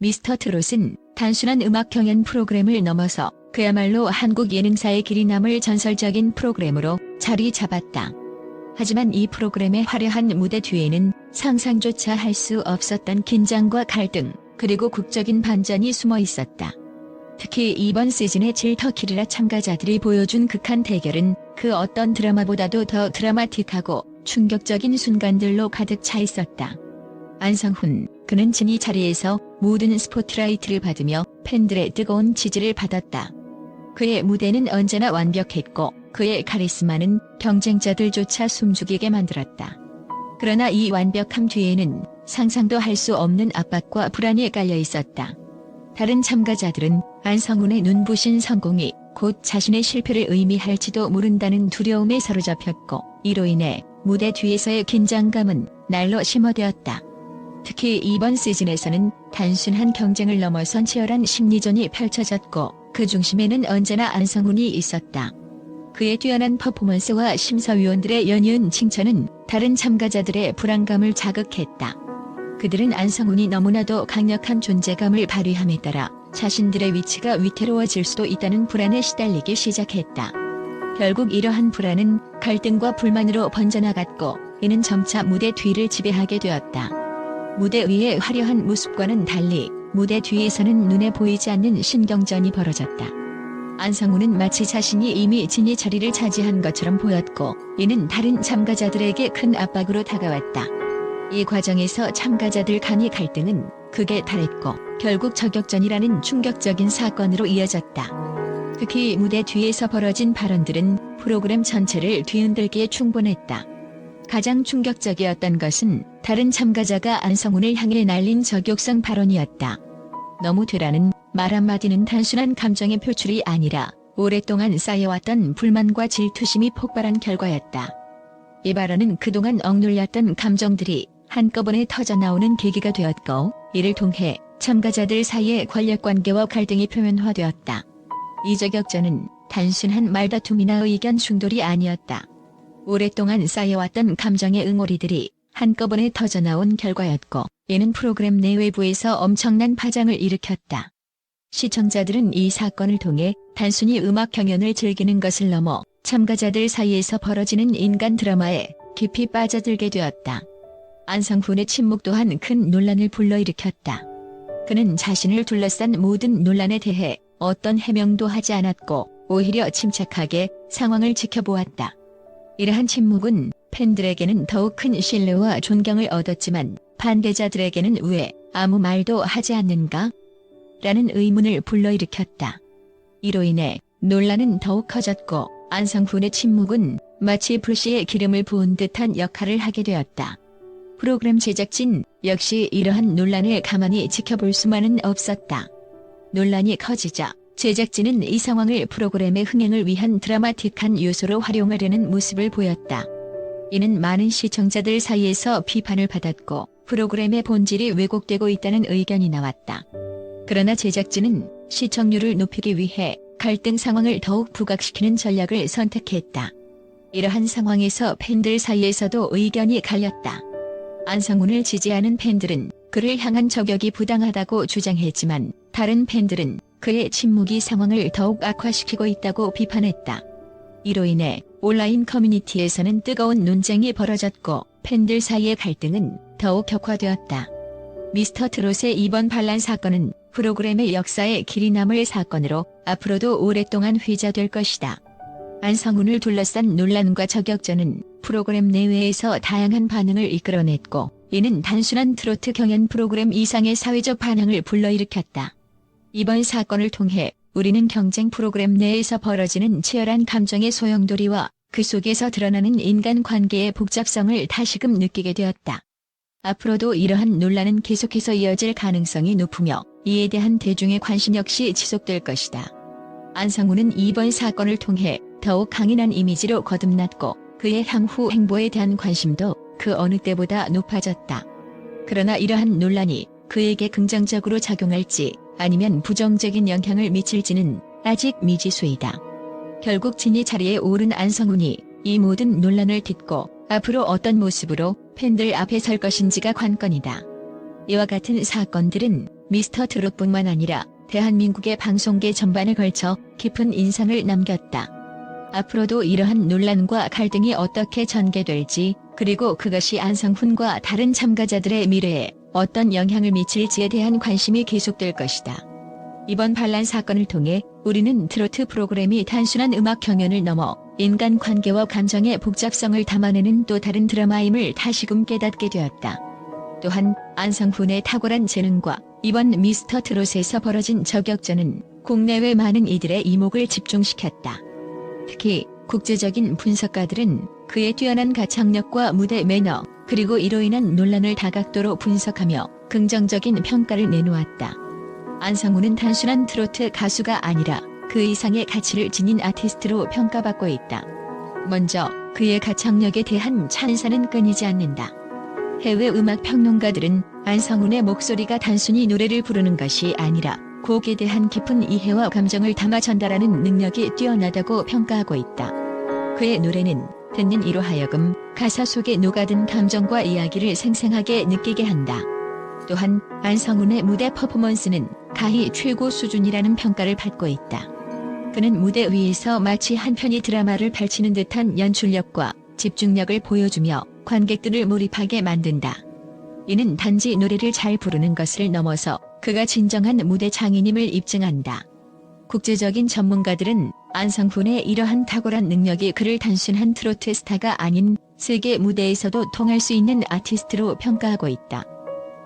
미스터 트롯은 단순한 음악 경연 프로그램을 넘어서 그야말로 한국 예능사의 길이 남을 전설적인 프로그램으로 자리 잡았다. 하지만 이 프로그램의 화려한 무대 뒤에는 상상조차 할 수 없었던 긴장과 갈등, 그리고 국적인 반전이 숨어 있었다. 특히 이번 시즌의 질터키리라 참가자들이 보여준 극한 대결은 그 어떤 드라마보다도 더 드라마틱하고 충격적인 순간들로 가득 차 있었다. 안성훈, 그는 진이 자리에서 모든 스포트라이트를 받으며 팬들의 뜨거운 지지를 받았다. 그의 무대는 언제나 완벽했고 그의 카리스마는 경쟁자들조차 숨죽이게 만들었다. 그러나 이 완벽함 뒤에는 상상도 할 수 없는 압박과 불안이 깔려 있었다. 다른 참가자들은 안성훈의 눈부신 성공이 곧 자신의 실패를 의미할지도 모른다는 두려움에 사로잡혔고 이로 인해 무대 뒤에서의 긴장감은 날로 심화되었다. 특히 이번 시즌에서는 단순한 경쟁을 넘어선 치열한 심리전이 펼쳐졌고 그 중심에는 언제나 안성훈이 있었다. 그의 뛰어난 퍼포먼스와 심사위원들의 연이은 칭찬은 다른 참가자들의 불안감을 자극했다. 그들은 안성훈이 너무나도 강력한 존재감을 발휘함에 따라 자신들의 위치가 위태로워질 수도 있다는 불안에 시달리기 시작했다. 결국 이러한 불안은 갈등과 불만으로 번져나갔고 이는 점차 무대 뒤를 지배하게 되었다. 무대 위의 화려한 모습과는 달리 무대 뒤에서는 눈에 보이지 않는 신경전이 벌어졌다. 안성우는 마치 자신이 이미 진이 자리를 차지한 것처럼 보였고 이는 다른 참가자들에게 큰 압박으로 다가왔다. 이 과정에서 참가자들 간의 갈등은 극에 달했고 결국 저격전이라는 충격적인 사건으로 이어졌다. 특히 무대 뒤에서 벌어진 발언들은 프로그램 전체를 뒤흔들기에 충분했다. 가장 충격적이었던 것은 다른 참가자가 안성훈을 향해 날린 저격성 발언이었다. 너무 되라는 말 한마디는 단순한 감정의 표출이 아니라 오랫동안 쌓여왔던 불만과 질투심이 폭발한 결과였다. 이 발언은 그동안 억눌렸던 감정들이 한꺼번에 터져나오는 계기가 되었고 이를 통해 참가자들 사이의 권력관계와 갈등이 표면화되었다. 이 저격전은 단순한 말다툼이나 의견 충돌이 아니었다. 오랫동안 쌓여왔던 감정의 응어리들이 한꺼번에 터져나온 결과였고 이는 프로그램 내 외부에서 엄청난 파장을 일으켰다. 시청자들은 이 사건을 통해 단순히 음악 경연을 즐기는 것을 넘어 참가자들 사이에서 벌어지는 인간 드라마에 깊이 빠져들게 되었다. 안성훈의 침묵 또한 큰 논란을 불러일으켰다. 그는 자신을 둘러싼 모든 논란에 대해 어떤 해명도 하지 않았고 오히려 침착하게 상황을 지켜보았다. 이러한 침묵은 팬들에게는 더욱 큰 신뢰와 존경을 얻었지만 반대자들에게는 왜 아무 말도 하지 않는가? 라는 의문을 불러일으켰다. 이로 인해 논란은 더욱 커졌고 안성훈의 침묵은 마치 불씨에 기름을 부은 듯한 역할을 하게 되었다. 프로그램 제작진 역시 이러한 논란을 가만히 지켜볼 수만은 없었다. 논란이 커지자 제작진은 이 상황을 프로그램의 흥행을 위한 드라마틱한 요소로 활용하려는 모습을 보였다. 이는 많은 시청자들 사이에서 비판을 받았고 프로그램의 본질이 왜곡되고 있다는 의견이 나왔다. 그러나 제작진은 시청률을 높이기 위해 갈등 상황을 더욱 부각시키는 전략을 선택했다. 이러한 상황에서 팬들 사이에서도 의견이 갈렸다. 안성훈을 지지하는 팬들은 그를 향한 저격이 부당하다고 주장했지만 다른 팬들은 그의 침묵이 상황을 더욱 악화시키고 있다고 비판했다. 이로 인해 온라인 커뮤니티에서는 뜨거운 논쟁이 벌어졌고 팬들 사이의 갈등은 더욱 격화되었다. 미스터 트롯의 이번 반란 사건은 프로그램의 역사에 길이 남을 사건으로 앞으로도 오랫동안 회자될 것이다. 안성훈을 둘러싼 논란과 저격전은 프로그램 내외에서 다양한 반응을 이끌어냈고 이는 단순한 트로트 경연 프로그램 이상의 사회적 반응을 불러일으켰다. 이번 사건을 통해 우리는 경쟁 프로그램 내에서 벌어지는 치열한 감정의 소용돌이와 그 속에서 드러나는 인간관계의 복잡성을 다시금 느끼게 되었다. 앞으로도 이러한 논란은 계속해서 이어질 가능성이 높으며 이에 대한 대중의 관심 역시 지속될 것이다. 안성훈은 이번 사건을 통해 더욱 강인한 이미지로 거듭났고 그의 향후 행보에 대한 관심도 그 어느 때보다 높아졌다. 그러나 이러한 논란이 그에게 긍정적으로 작용할지 아니면 부정적인 영향을 미칠지는 아직 미지수이다. 결국 진이 자리에 오른 안성훈이 이 모든 논란을 딛고 앞으로 어떤 모습으로 팬들 앞에 설 것인지가 관건이다. 이와 같은 사건들은 미스터 트롯뿐만 아니라 대한민국의 방송계 전반에 걸쳐 깊은 인상을 남겼다. 앞으로도 이러한 논란과 갈등이 어떻게 전개될지 그리고 그것이 안성훈과 다른 참가자들의 미래에 어떤 영향을 미칠지에 대한 관심이 계속될 것이다. 이번 반란 사건을 통해 우리는 트로트 프로그램이 단순한 음악 경연을 넘어 인간 관계와 감정의 복잡성을 담아내는 또 다른 드라마임을 다시금 깨닫게 되었다. 또한 안성훈의 탁월한 재능과 이번 미스터 트롯에서 벌어진 저격전은 국내외 많은 이들의 이목을 집중시켰다. 특히 국제적인 분석가들은 그의 뛰어난 가창력과 무대 매너 그리고 이로 인한 논란을 다각도로 분석하며 긍정적인 평가를 내놓았다. 안성우는 단순한 트로트 가수가 아니라 그 이상의 가치를 지닌 아티스트로 평가받고 있다. 먼저 그의 가창력에 대한 찬사는 끊이지 않는다. 해외 음악 평론가들은 안성훈의 목소리가 단순히 노래를 부르는 것이 아니라 곡에 대한 깊은 이해와 감정을 담아 전달하는 능력이 뛰어나다고 평가하고 있다. 그의 노래는 듣는 이로 하여금 가사 속에 녹아든 감정과 이야기를 생생하게 느끼게 한다. 또한 안성훈의 무대 퍼포먼스는 가히 최고 수준이라는 평가를 받고 있다. 그는 무대 위에서 마치 한 편의 드라마를 펼치는 듯한 연출력과 집중력을 보여주며 관객들을 몰입하게 만든다. 이는 단지 노래를 잘 부르는 것을 넘어서 그가 진정한 무대 장인임을 입증한다. 국제적인 전문가들은 안성훈의 이러한 탁월한 능력이 그를 단순한 트로트 스타가 아닌 세계 무대에서도 통할 수 있는 아티스트로 평가하고 있다.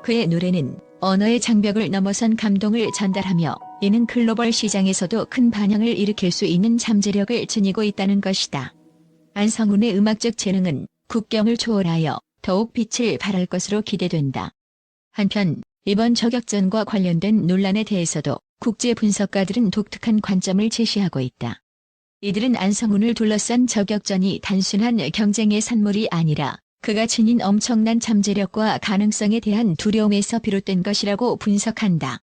그의 노래는 언어의 장벽을 넘어선 감동을 전달하며 이는 글로벌 시장에서도 큰 반향을 일으킬 수 있는 잠재력을 지니고 있다는 것이다. 안성훈의 음악적 재능은 국경을 초월하여 더욱 빛을 발할 것으로 기대된다. 한편 이번 저격전과 관련된 논란에 대해서도 국제 분석가들은 독특한 관점을 제시하고 있다. 이들은 안성훈을 둘러싼 저격전이 단순한 경쟁의 산물이 아니라 그가 지닌 엄청난 잠재력과 가능성에 대한 두려움에서 비롯된 것이라고 분석한다.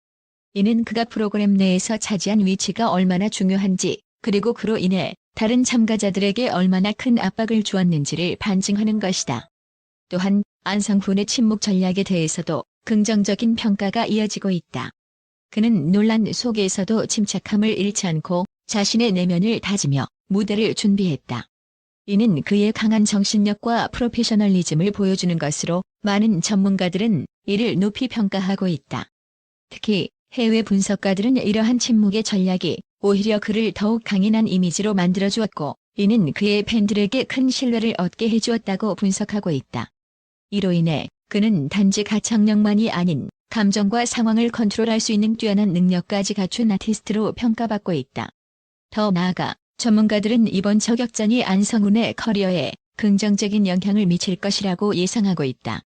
이는 그가 프로그램 내에서 차지한 위치가 얼마나 중요한지 그리고 그로 인해 다른 참가자들에게 얼마나 큰 압박을 주었는지를 반증하는 것이다. 또한 안성훈의 침묵 전략에 대해서도 긍정적인 평가가 이어지고 있다. 그는 논란 속에서도 침착함을 잃지 않고 자신의 내면을 다지며 무대를 준비했다. 이는 그의 강한 정신력과 프로페셔널리즘을 보여주는 것으로 많은 전문가들은 이를 높이 평가하고 있다. 특히 해외 분석가들은 이러한 침묵의 전략이 오히려 그를 더욱 강인한 이미지로 만들어주었고 이는 그의 팬들에게 큰 신뢰를 얻게 해주었다고 분석하고 있다. 이로 인해 그는 단지 가창력만이 아닌 감정과 상황을 컨트롤할 수 있는 뛰어난 능력까지 갖춘 아티스트로 평가받고 있다. 더 나아가 전문가들은 이번 저격전이 안성훈의 커리어에 긍정적인 영향을 미칠 것이라고 예상하고 있다.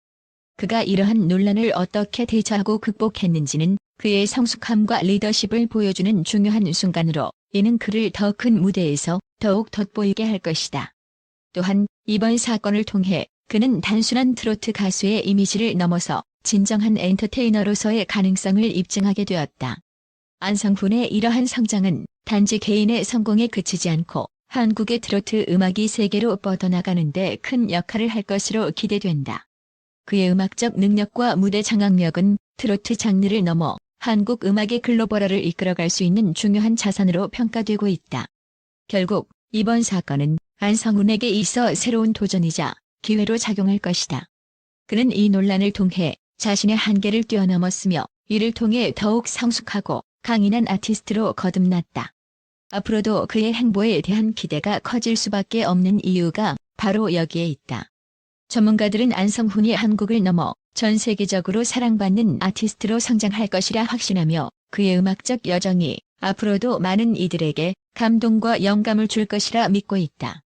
그가 이러한 논란을 어떻게 대처하고 극복했는지는 그의 성숙함과 리더십을 보여주는 중요한 순간으로 이는 그를 더 큰 무대에서 더욱 돋보이게 할 것이다. 또한 이번 사건을 통해 그는 단순한 트로트 가수의 이미지를 넘어서 진정한 엔터테이너로서의 가능성을 입증하게 되었다. 안성훈의 이러한 성장은 단지 개인의 성공에 그치지 않고 한국의 트로트 음악이 세계로 뻗어나가는데 큰 역할을 할 것으로 기대된다. 그의 음악적 능력과 무대 장악력은 트로트 장르를 넘어 한국 음악의 글로벌화를 이끌어갈 수 있는 중요한 자산으로 평가되고 있다. 결국 이번 사건은 안성훈에게 있어 새로운 도전이자 기회로 작용할 것이다. 그는 이 논란을 통해 자신의 한계를 뛰어넘었으며 이를 통해 더욱 성숙하고 강인한 아티스트로 거듭났다. 앞으로도 그의 행보에 대한 기대가 커질 수밖에 없는 이유가 바로 여기에 있다. 전문가들은 안성훈이 한국을 넘어 전 세계적으로 사랑받는 아티스트로 성장할 것이라 확신하며 그의 음악적 여정이 앞으로도 많은 이들에게 감동과 영감을 줄 것이라 믿고 있다.